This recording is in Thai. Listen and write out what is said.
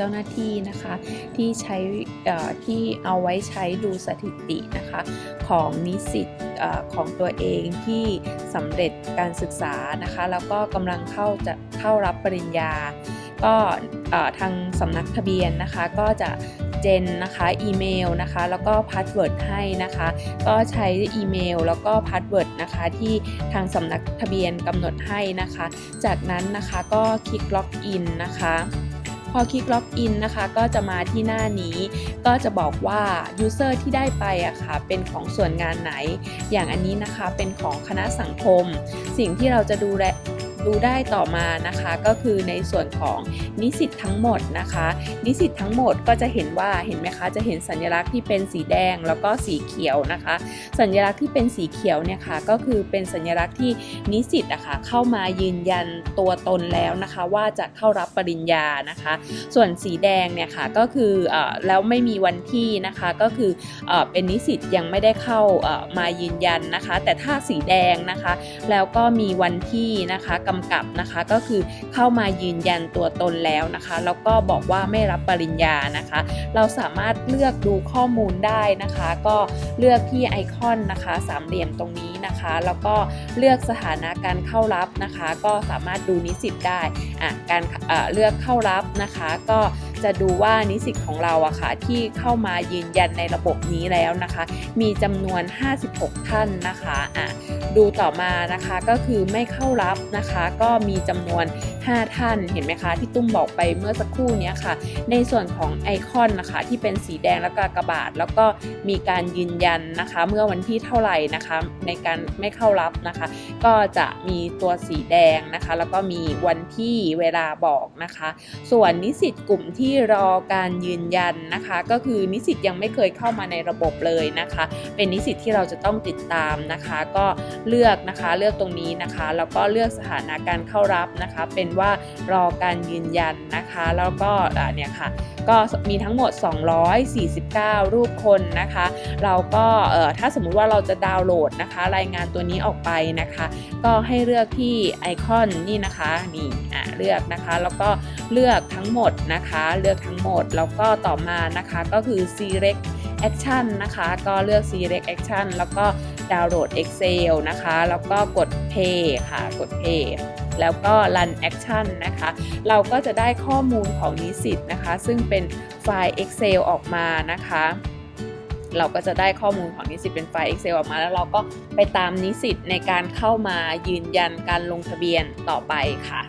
เจ้าหน้าที่นะคะที่ใช้ที่เอาไว้ใช้ดูสถิตินะคะของนิสิตของตัวเองที่สำเร็จการศึกษานะคะแล้วก็กำลังเข้าจะเข้ารับปริญญา ก็ทางสำนักทะเบียนนะคะก็จะเจนนะคะอีเมลนะคะแล้วก็พาสเวิร์ดให้นะคะก็ใช้อีเมลแล้วก็พาสเวิร์ดนะคะที่ทางสำนักทะเบียนกำหนดให้นะคะ จากนั้นนะคะก็คลิกล็อกอินนะคะ พอคลิกล็อกอินนะคะก็จะมาที่หน้านี้ ก็จะบอกว่า User ที่ได้ไปอะค่ะเป็นของส่วนงานไหน อย่างอันนี้นะคะเป็นของคณะสังคม สิ่งที่เราจะดูแล ดูได้ต่อมานะคะ ก็คือในส่วนของนิสิตทั้งหมดนะคะ นิสิตทั้งหมดก็จะเห็นว่าเห็นไหมคะจะเห็นสัญลักษณ์ที่เป็นสีแดงแล้วก็สีเขียวนะคะ สัญลักษณ์ที่เป็นสีเขียวเนี่ยค่ะก็คือเป็นสัญลักษณ์ที่นิสิตอะค่ะเข้ามายืนยันตัวตนแล้วนะคะ ว่าจะเข้ารับปริญญานะคะ ส่วนสีแดงเนี่ยค่ะก็คือเออแล้วไม่มีวันที่นะคะก็คือเออเป็นนิสิตยังไม่ได้เข้าเออมายืนยันนะคะ แต่ถ้าสีแดงนะคะ แล้วก็มีวันที่นะคะกำกับนะคะ ก็คือเข้ามายืนยันตัวตนแล้วนะคะ แล้วก็บอกว่าไม่รับปริญญานะคะ เราสามารถเลือกดูข้อมูลได้นะคะ ก็เลือกที่ไอคอนนะคะสามเหลี่ยมตรงนี้นะคะ แล้วก็เลือกสถานะการเข้ารับนะคะ ก็สามารถดูนิสิตได้อะการเลือกเข้ารับนะคะ ก็ จะดูว่านิสิตของเราอะค่ะที่เข้ามายืนยันในระบบนี้แล้วนะคะ มีจำนวน 56 ท่านนะคะอะดูต่อมานะคะก็คือไม่เข้ารับนะคะ ก็มีจำนวน5 ท่านเห็นไหมคะ ที่ตุ้มบอกไปเมื่อสักครู่นี้ค่ะ ในส่วนของไอคอนนะคะ ที่เป็นสีแดงแล้วก็กระบาดแล้วก็มีการยืนยันนะคะ เมื่อวันที่เท่าไหร่นะคะ ในการไม่เข้ารับนะคะ ก็จะมีตัวสีแดงนะคะ แล้วก็มีวันที่เวลาบอกนะคะ ส่วนนิสิตกลุ่มที่รอการยืนยันนะคะ ก็คือนิสิตยังไม่เคยเข้ามาในระบบเลยนะคะ เป็นนิสิตที่เราจะต้องติดตามนะคะ ก็เลือกนะคะเลือกตรงนี้นะคะแล้วก็เลือกสถานะการเข้ารับนะคะ เป็นว่ารอการยืนยันนะคะ แล้วก็เนี่ยค่ะก็มีทั้งหมด 249 รูปคนนะคะ เราก็เอ่อถ้าสมมุติว่าเราจะดาวน์โหลดนะคะ รายงานตัวนี้ออกไปนะคะ ก็ให้เลือกที่ไอคอนนี่นะคะนี่อะเลือกนะคะ แล้วก็เลือกทั้งหมดนะคะ เลือกทั้งหมดแล้วก็ต่อมานะคะก็คือ select action นะคะ ก็เลือก select action แล้วก็ดาวน์โหลด Excel นะคะ แล้วก็กด pay ค่ะกด pay แล้วก็ run action นะคะ เราก็จะได้ข้อมูลของนิสิตนะคะ ซึ่งเป็นไฟล์ Excel ออกมานะคะเราก็จะได้ข้อมูลของนิสิตเป็นไฟล์ Excel ออกมา แล้วเราก็ไปตามนิสิตในการเข้ามายืนยันการลงทะเบียนต่อไปค่ะ